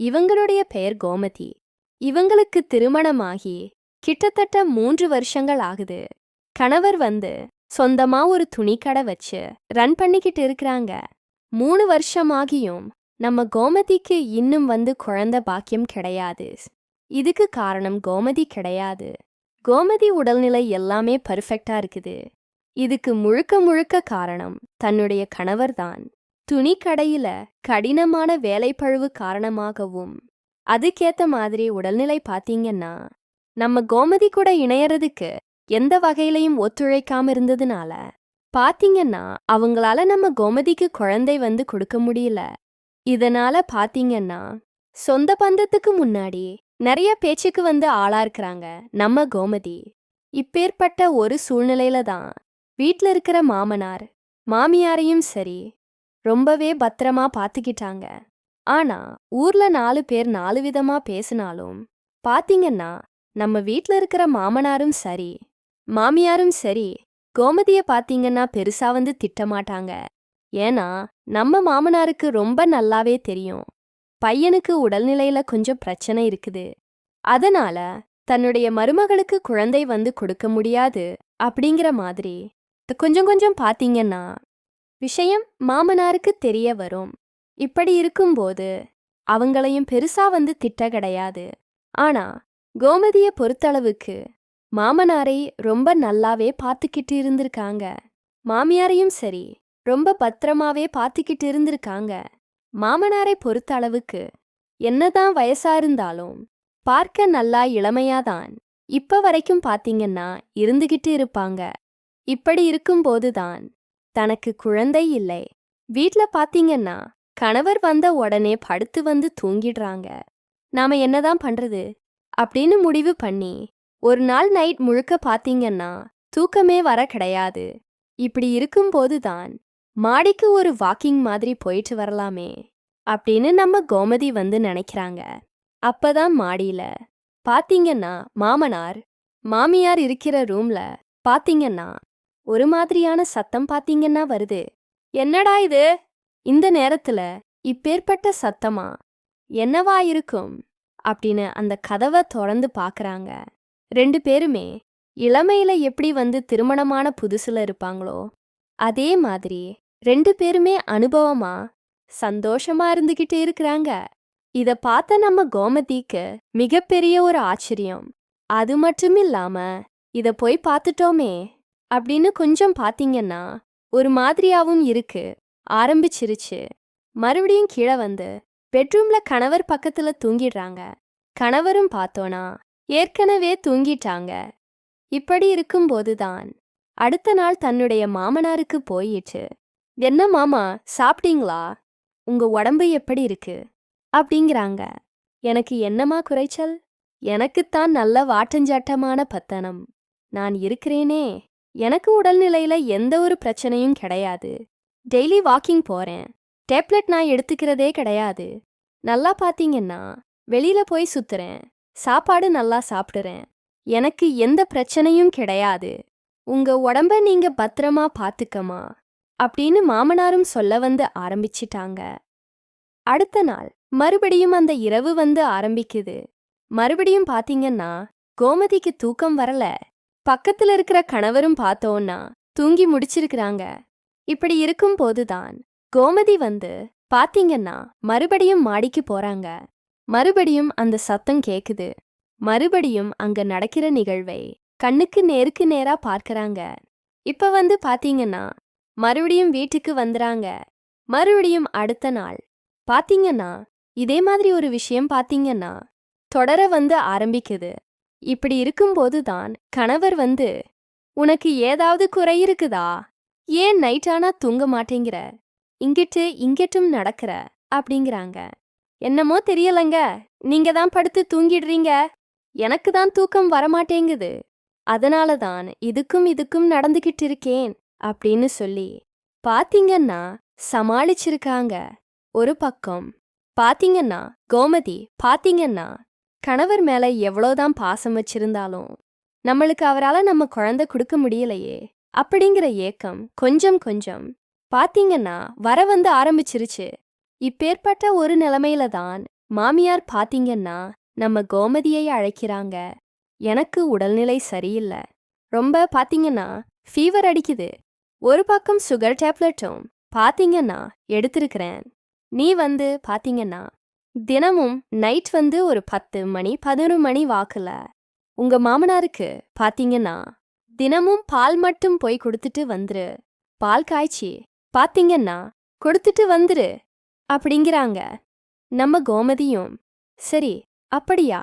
இவங்களுடைய பெயர் கோமதி. இவங்களுக்கு திருமணமாகி கிட்டத்தட்ட மூன்று வருஷங்கள் ஆகுது. கணவர் வந்து சொந்தமா ஒரு துணிக்கடை வச்சு ரன் பண்ணிக்கிட்டு இருக்கிறாங்க. மூணு வருஷமாகியும் நம்ம கோமதிக்கு இன்னும் வந்து குழந்தை பாக்கியம் கிடையாது. இதுக்கு காரணம் கோமதி கிடையாது. கோமதி உடல்நிலை எல்லாமே பர்ஃபெக்டா இருக்குது. இதுக்கு முழுக்க முழுக்க காரணம் தன்னுடைய கணவர்தான் கடையில கடினமான வேலைப்பழுவு காரணமாகவும் அதுக்கேத்த மாதிரி உடல்நிலை பாத்தீங்கன்னா நம்ம கோமதி கூட இணையறதுக்கு எந்த வகையிலையும் ஒத்துழைக்காம இருந்ததுனால பாத்தீங்கன்னா அவங்களால நம்ம கோமதிக்கு குழந்தை வந்து கொடுக்க முடியல. இதனால பாத்தீங்கன்னா சொந்த பந்தத்துக்கு முன்னாடி நிறைய பேச்சுக்கு வந்து ஆளா இருக்கிறாங்க நம்ம கோமதி. இப்பேற்பட்ட ஒரு சூழ்நிலையில தான் வீட்ல இருக்கிற மாமனார் மாமியாரையும் சரி ரொம்பவே பத்திரமா பார்த்துக்கிட்டாங்க ஆனா ஊர்ல நாலு பேர் நாலு விதமா பேசினாலும் பாத்தீங்கன்னா நம்ம வீட்ல இருக்கிற மாமனாரும் சரி மாமியாரும் சரி கோமதிய பாத்தீங்கன்னா பெருசா வந்து திட்டமாட்டாங்க. ஏன்னா நம்ம மாமனாருக்கு ரொம்ப நல்லாவே தெரியும். பையனுக்கு உடல்நிலையில கொஞ்சம் பிரச்சனை இருக்குது. அதனால தன்னுடைய மருமகளுக்கு குழந்தை வந்து கொடுக்க முடியாது அப்படிங்கிற மாதிரி கொஞ்சம் கொஞ்சம் பாத்தீங்கன்னா விஷயம் மாமனாருக்கு தெரிய வரும். இப்படி இருக்கும்போது அவங்களையும் பெருசா வந்து திட்ட கிடையாது. ஆனா கோமதிய பொறுத்தளவுக்கு மாமனாரை ரொம்ப நல்லாவே பார்த்துக்கிட்டு இருந்திருக்காங்க. மாமியாரையும் சரி ரொம்ப பத்திரமாவே பார்த்துக்கிட்டு இருந்திருக்காங்க. மாமனாரை பொறுத்த அளவுக்கு என்னதான் வயசா இருந்தாலும் பார்க்க நல்லா இளமையாதான். இப்ப வரைக்கும் பாத்தீங்கன்னா இருந்துகிட்டு இருப்பாங்க. இப்படி இருக்கும்போதுதான் தனக்கு குழந்தை இல்லை. வீட்ல பாத்தீங்கன்னா கணவர் வந்த உடனே படுத்து வந்து தூங்கிடுறாங்க. நாம என்னதான் பண்றது? அப்படின்னு முடிவு பண்ணி ஒரு நாள் நைட் முழுக்க பாத்தீங்கன்னா தூக்கமே வர கிடையாது. இப்படி இருக்கும்போது தான் மாடிக்கு ஒரு வாக்கிங் மாதிரி போயிட்டு வரலாமே அப்படின்னு நம்ம கோமதி வந்து நினைக்கிறாங்க. அப்பதான் மாடியில பாத்தீங்கன்னா மாமனார் மாமியார் இருக்கிற ரூம்ல பாத்தீங்கன்னா ஒரு மாதிரியான சத்தம் பாத்தீங்கன்னா வருது. என்னடா இது? இந்த நேரத்துல இப்பேற்பட்ட சத்தமா? என்னவா இருக்கும்? அப்படின்னு அந்த கதவை திறந்து பாக்குறாங்க. ரெண்டு பேருமே இளமையில எப்படி வந்து திருமணமான புதுசுல இருப்பாங்களோ அதே மாதிரி ரெண்டு பேருமே அனுபவமா சந்தோஷமா இருந்துகிட்டு இருக்கிறாங்க. இத பார்த்த நம்ம கோமதிக்கு மிகப்பெரிய ஒரு ஆச்சரியம். அது மட்டும் இல்லாம இத போய் பார்த்துட்டோமே அப்படின்னு கொஞ்சம் பார்த்தீங்கன்னா ஒரு மாதிரியாவும் இருக்கு. ஆரம்பிச்சிருச்சு. மறுபடியும் கீழே வந்து பெட்ரூம்ல கணவர் பக்கத்துல தூங்கிடுறாங்க. கணவரும் பார்த்தோனா ஏற்கனவே தூங்கிட்டாங்க. இப்படி இருக்கும்போதுதான் அடுத்த நாள் தன்னுடைய மாமனாருக்கு போயிட்டு என்ன மாமா சாப்பிட்டீங்களா? உங்க உடம்பு எப்படி இருக்கு? அப்படிங்கிறாங்க. எனக்கு என்னமா குறைச்சல்? எனக்குத்தான் நல்ல வாட்டஞ்சாட்டமான பத்தனம். நான் இருக்கிறேனே. எனக்கு உடல்நிலையில எந்த ஒரு பிரச்சனையும் கிடையாது. டெய்லி வாக்கிங் போறேன். டேப்லெட் நான் எடுத்துக்கிறதே கிடையாது. நல்லா பாத்தீங்கன்னா வெளியில போய் சுத்துறேன். சாப்பாடு நல்லா சாப்பிடுறேன். எனக்கு எந்த பிரச்சனையும் கிடையாது. உங்க உடம்ப நீங்க பத்திரமா பாத்துக்கமா அப்படின்னு மாமனாரும் சொல்ல வந்து ஆரம்பிச்சிட்டாங்க. அடுத்த நாள் மறுபடியும் அந்த இரவு வந்து ஆரம்பிக்குது. மறுபடியும் பாத்தீங்கன்னா கோமதிக்கு தூக்கம் வரல. பக்கத்துல இருக்கிற கணவரும் பார்த்தோன்னா தூங்கி முடிச்சிருக்கிறாங்க. இப்படி இருக்கும் போதுதான் கோமதி வந்து பாத்தீங்கன்னா மறுபடியும் மாடிக்கு போறாங்க. மறுபடியும் அந்த சத்தம் கேக்குது. மறுபடியும் அங்க நடக்கிற நிகழ்வை கண்ணுக்கு நேருக்கு நேரா பார்க்கறாங்க. இப்ப வந்து பாத்தீங்கன்னா மறுபடியும் வீட்டுக்கு வந்துறாங்க. மறுபடியும் அடுத்த நாள் பாத்தீங்கன்னா இதே மாதிரி ஒரு விஷயம் பாத்தீங்கன்னா தொடர வந்து ஆரம்பிக்குது. இப்படி இருக்கும்போது தான் கணவர் வந்து உனக்கு ஏதாவது குறை இருக்குதா? ஏன் நைட் ஆனா தூங்க மாட்டேங்கிற? இங்கிட்டு இங்கிட்டும் நடக்கிற? அப்படிங்கிறாங்க. என்னமோ தெரியலங்க. நீங்க தான் படுத்து தூங்கிடுறீங்க. எனக்கு தான் தூக்கம் வரமாட்டேங்குது. அதனால தான் இதுக்கும் இதுக்கும் நடந்துகிட்டு இருக்கேன் அப்படின்னு சொல்லி பாத்தீங்கன்னா சமாளிச்சிருக்காங்க ஒரு பக்கம். பாத்தீங்கன்னா கோமதி பாத்தீங்கன்னா கணவர் மேல எவ்வளோதான் பாசம் வச்சிருந்தாலும் நம்மளுக்கு அவரால நம்ம குழந்தை கொடுக்க முடியலையே அப்படிங்கிற ஏக்கம் கொஞ்சம் கொஞ்சம். பாத்தீங்கன்னா வர வந்து ஆரம்பிச்சிருச்சு. இப்பேற்பட்ட ஒரு நிலைமையில தான் மாமியார் பாத்தீங்கன்னா நம்ம கோமதியை அழைக்கிறாங்க. எனக்கு உடல்நிலை சரியில்லை. ரொம்ப பாத்தீங்கன்னா ஃபீவர் அடிக்குது. ஒரு பக்கம் சுகர் டேப்லெட்டும் பாத்தீங்கன்னா எடுத்திருக்கிறேன். நீ வந்து பாத்தீங்கன்னா தினமும் நைட் வந்து ஒரு பத்து மணி பதினொரு மணி வாக்குல உங்க மாமனாருக்கு பாத்தீங்கன்னா தினமும் பால் மட்டும் போய் கொடுத்துட்டு வந்துரு. பால் காய்ச்சி பாத்தீங்கன்னா கொடுத்துட்டு வந்துரு அப்படிங்கிறாங்க. நம்ம கோமதியும் சரி அப்படியா?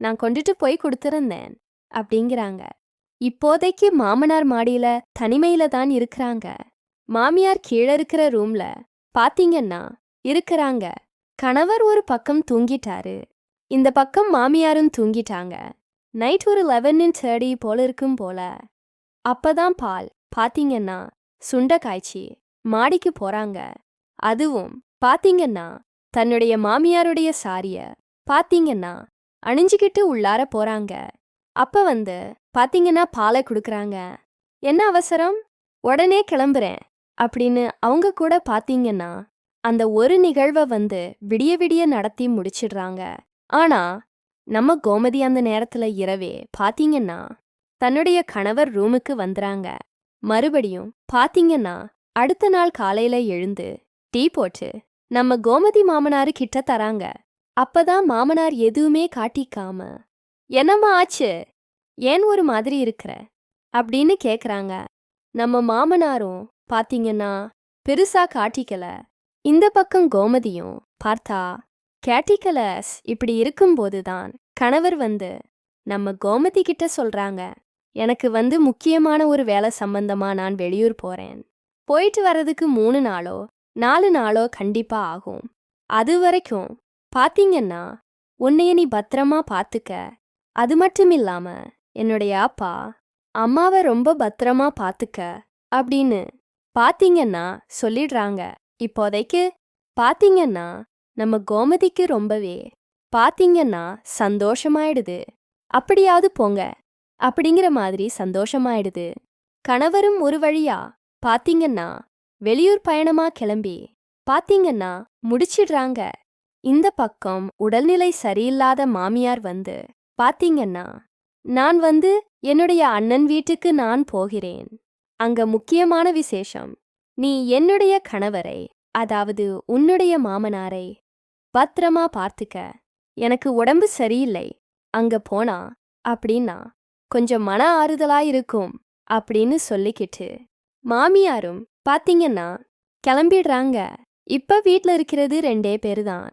நான் கொண்டுட்டு போய் கொடுத்துருந்தேன் அப்படிங்கிறாங்க. இப்போதைக்கு மாமனார் மாடியில தனிமையில தான் இருக்கிறாங்க. மாமியார் கீழே இருக்கிற ரூம்ல பாத்தீங்கன்னா இருக்கிறாங்க. கணவர் ஒரு பக்கம் தூங்கிட்டாரு. இந்த பக்கம் மாமியாரும் தூங்கிட்டாங்க. நைட் ஒரு லெவன் தேர்டி போல இருக்கும் போல. அப்பதான் பால் பாத்தீங்கன்னா சுண்ட காய்ச்சி மாடிக்கு போறாங்க. அதுவும் பாத்தீங்கன்னா தன்னுடைய மாமியாருடைய சாரிய பாத்தீங்கன்னா அணிஞ்சுக்கிட்டு உள்ளார போறாங்க. அப்ப வந்து பாத்தீங்கன்னா பாலை கொடுக்குறாங்க. என்ன அவசரம்? உடனே கிளம்புறேன் அப்படின்னு அவங்க கூட பாத்தீங்கன்னா அந்த ஒரு நிகழ்வை வந்து விடிய விடிய நடத்தி முடிச்சிடுறாங்க. ஆனா நம்ம கோமதி அந்த நேரத்துல இரவே பாத்தீங்கன்னா தன்னுடைய கணவர் ரூமுக்கு வந்துறாங்க. மறுபடியும் பாத்தீங்கன்னா அடுத்த நாள் காலையில எழுந்து டீ போட்டு நம்ம கோமதி மாமனாரு கிட்ட தராங்க. அப்பதான் மாமனார் எதுவுமே காட்டிக்காம என்னம்மா ஆச்சு? ஏன் ஒரு மாதிரி இருக்கிற? அப்படின்னு கேக்குறாங்க. நம்ம மாமனாரும் பாத்தீங்கன்னா பெருசா காட்டிக்கல. இந்த பக்கம் கோமதியும் பார்த்தா கேட்டிக்கலஸ் இப்படி இருக்கும்போதுதான் கணவர் வந்து நம்ம கோமதி கிட்ட சொல்றாங்க. எனக்கு வந்து முக்கியமான ஒரு வேலை சம்பந்தமா நான் வெளியூர் போறேன். போயிட்டு வர்றதுக்கு மூணு நாளோ நாலு நாளோ கண்டிப்பா ஆகும். அது வரைக்கும் பாத்தீங்கன்னா உன்னைய நீ பத்திரமா பாத்துக்க அது மட்டும் இல்லாம என்னுடைய அப்பா அம்மாவை ரொம்ப பத்திரமா பாத்துக்க அப்படின்னு பாத்தீங்கன்னா சொல்லிடுறாங்க. இப்போதைக்கு பாத்தீங்கன்னா நம்ம கோமதிக்கு ரொம்பவே பாத்தீங்கன்னா சந்தோஷமாயிடுது. அப்படியாவது போங்க. அப்படிங்கிற மாதிரி சந்தோஷமாயிடுது. கணவரும் ஒரு வழியா பாத்தீங்கன்னா வெளியூர் பயணமா கிளம்பி பாத்தீங்கன்னா முடிச்சிடுறாங்க. இந்த பக்கம் உடல்நிலை சரியில்லாத மாமியார் வந்து பாத்தீங்கன்னா நான் வந்து என்னுடைய அண்ணன் வீட்டுக்கு நான் போகிறேன். அங்க முக்கியமான விசேஷம். நீ என்னுடைய கணவரை அதாவது உன்னுடைய மாமனாரை பத்திரமா பார்த்துக்க. எனக்கு உடம்பு சரியில்லை. அங்க போனா அப்படின்னா கொஞ்சம் மன ஆறுதலா இருக்கும் அப்படின்னு சொல்லிக்கிட்டு மாமியாரும் பாத்தீங்கன்னா கிளம்பிடுறாங்க. இப்ப வீட்ல இருக்கிறது ரெண்டே பேரு தான்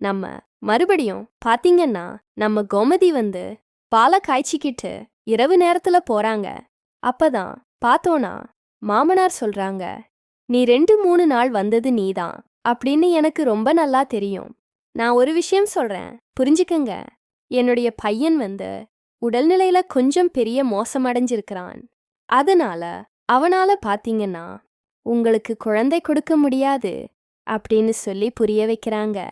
நம்ம மறுபடியும் பாத்தீங்கன்னா நம்ம கோமதி வந்து பாலை காய்ச்சிக்கிட்டு இரவு நேரத்துல போறாங்க. அப்பதான் பார்த்தோனா மாமனார் சொல்றாங்க நீ ரெண்டு மூணு நாள் வந்தது நீதான் அப்படின்னு எனக்கு ரொம்ப நல்லா தெரியும். நான் ஒரு விஷயம் சொல்றேன். புரிஞ்சுக்கங்க. என்னுடைய பையன் வந்து உடல்நிலையில கொஞ்சம் பெரிய மோசமடைஞ்சிருக்கிறான். அதனால அவனால பாத்தீங்கன்னா உங்களுக்கு குழந்தை கொடுக்க முடியாது அப்படின்னு சொல்லி புரிய வைக்கிறாங்க.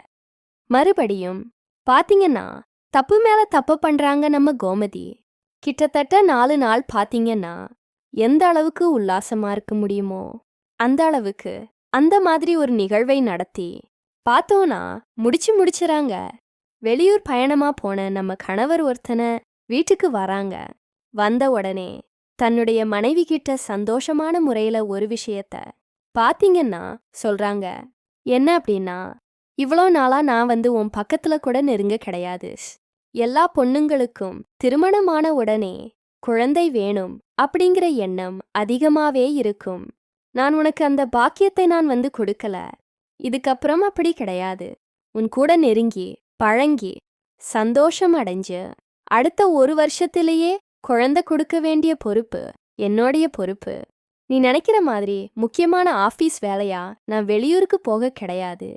மறுபடியும் பாத்தீங்கன்னா தப்பு மேல தப்பு பண்றாங்க நம்ம கோமதி. கிட்டத்தட்ட நாலு நாள் பாத்தீங்கன்னா எந்த அளவுக்கு உல்லாசமா இருக்க முடியுமோ அந்த அளவுக்கு அந்த மாதிரி ஒரு நிகழ்வை நடத்தி பார்த்தோன்னா முடிச்சு முடிச்சுறாங்க. வெளியூர் பயணமா போன நம்ம கணவர் ஒருத்தனை வீட்டுக்கு வராங்க. வந்த உடனே தன்னுடைய மனைவி கிட்ட சந்தோஷமான முறையில ஒரு விஷயத்த பாத்தீங்கன்னா சொல்றாங்க. என்ன அப்படின்னா இவ்வளோ நாளா நான் வந்து உன் பக்கத்துல கூட நெருங்க கிடையாது. எல்லா பொண்ணுங்களுக்கும் திருமணமான உடனே குழந்தை வேணும் அப்படிங்கிற எண்ணம் அதிகமாவே இருக்கும். நான் உனக்கு அந்த பாக்கியத்தை நான் வந்து கொடுக்கல. இதுக்கப்புறம் அப்படி கிடையாது. உன் கூட நெருங்கி பழங்கி சந்தோஷம் அடைஞ்சு அடுத்த ஒரு வருஷத்திலேயே குழந்தை கொடுக்க வேண்டிய பொறுப்பு என்னுடைய பொறுப்பு. நீ நினைக்கிற மாதிரி முக்கியமான ஆஃபீஸ் வேலையா நான் வெளியூருக்கு போக கிடையாது.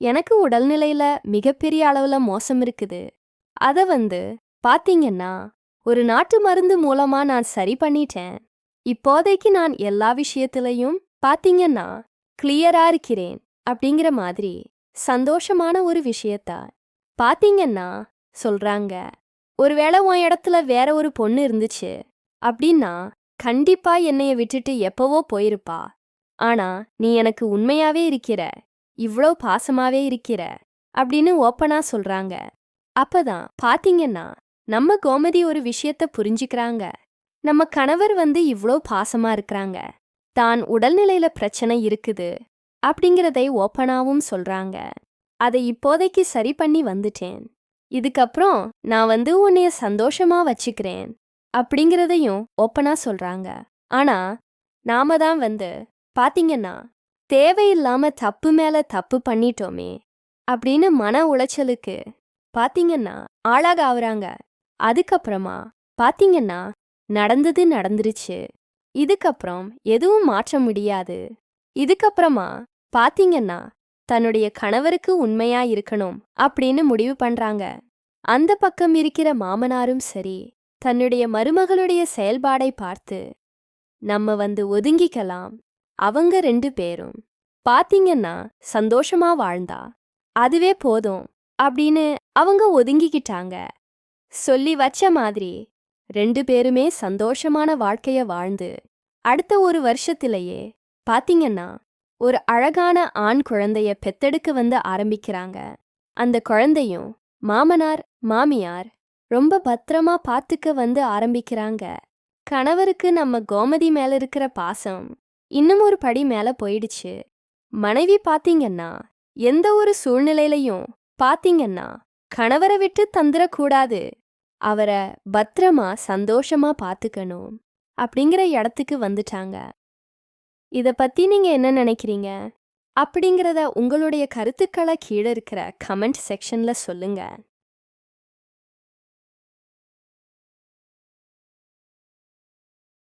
எனக்கு உடல்நிலையில மிகப்பெரிய அளவுல மோசம் இருக்குது. அத வந்து பாத்தீங்கன்னா ஒரு நாட்டு மருந்து மூலமா நான் சரி பண்ணிட்டேன். இப்போதைக்கு நான் எல்லா விஷயத்திலையும் பாத்தீங்கன்னா கிளியரா இருக்கிறேன் அப்படிங்கிற மாதிரி சந்தோஷமான ஒரு விஷயத்த பாத்தீங்கன்னா சொல்றாங்க. ஒருவேளை உன் இடத்துல வேற ஒரு பொண்ணு இருந்துச்சு அப்படின்னா கண்டிப்பா என்னைய விட்டுட்டு எப்பவோ போயிருப்பா. ஆனா நீ எனக்கு உண்மையாவே இருக்கிற இவ்ளோ பாசமாவே இருக்கிற அப்படின்னு ஓப்பனா சொல்றாங்க. அப்பதான் பாத்தீங்கன்னா நம்ம கோமதி ஒரு விஷயத்த புரிஞ்சுக்கிறாங்க. நம்ம கணவர் வந்து இவ்ளோ பாசமா இருக்கிறாங்க. தான் உடல்நிலையில பிரச்சனை இருக்குது. அப்படிங்கிறதை ஓப்பனாவும் சொல்றாங்க. அதை இப்போதைக்கு சரி பண்ணி வந்துட்டேன். இதுக்கப்புறம் நான் வந்து உன்னைய சந்தோஷமா வச்சுக்கிறேன். அப்படிங்கிறதையும் ஓப்பனா சொல்றாங்க. ஆனா நாம தான் வந்து பாத்தீங்கன்னா தேவையில்லாம தப்பு மேல தப்பு பண்ணிட்டோமே அப்படின்னு மன உளைச்சலுக்கு பாத்தீங்கன்னா ஆளாக ஆகுறாங்க. அதுக்கப்புறமா பாத்தீங்கன்னா நடந்தது நடந்துருச்சு. இதுக்கப்புறம் எதுவும் மாற்ற முடியாது. இதுக்கப்புறமா பாத்தீங்கன்னா தன்னுடைய கணவருக்கு உண்மையா இருக்கணும் அப்படின்னு முடிவு பண்றாங்க. அந்த பக்கம் இருக்கிற மாமனாரும் சரி தன்னுடைய மருமகளுடைய செயல்பாடை பார்த்து நம்ம வந்து ஒதுங்கிக்கலாம். அவங்க ரெண்டு பேரும். பாத்தீங்கன்னா சந்தோஷமா வாழ்ந்தா. அதுவே போதும் அப்படின்னு அவங்க ஒதுங்கிக்கிட்டாங்க. சொல்லி வச்ச மாதிரி ரெண்டு பேருமே சந்தோஷமான வாழ்க்கைய வாழ்ந்து அடுத்த ஒரு வருஷத்திலேயே பாத்தீங்கன்னா ஒரு அழகான ஆண் குழந்தைய பெத்தெடுக்க வந்து ஆரம்பிக்கிறாங்க. அந்த குழந்தையும் மாமனார் மாமியார் ரொம்ப பத்திரமா பார்த்துக்க வந்து ஆரம்பிக்கிறாங்க. கணவருக்கு நம்ம கோமதி மேல இருக்கிற பாசம் இன்னும் ஒரு படி மேல போயிடுச்சு. மனைவி பாத்தீங்கன்னா எந்த ஒரு சூழ்நிலையிலையும் பாத்தீங்கன்னா கணவரை விட்டு தந்துடக்கூடாது அவரை பத்திரமா சந்தோஷமா பார்த்துக்கணும் அப்படிங்கிற இடத்துக்கு வந்துட்டாங்க. இதை பற்றி நீங்கள் என்ன நினைக்கிறீங்க? அப்படிங்கிறத உங்களுடைய கருத்துக்களை கீழே இருக்கிற கமெண்ட் செக்ஷனில் சொல்லுங்கள்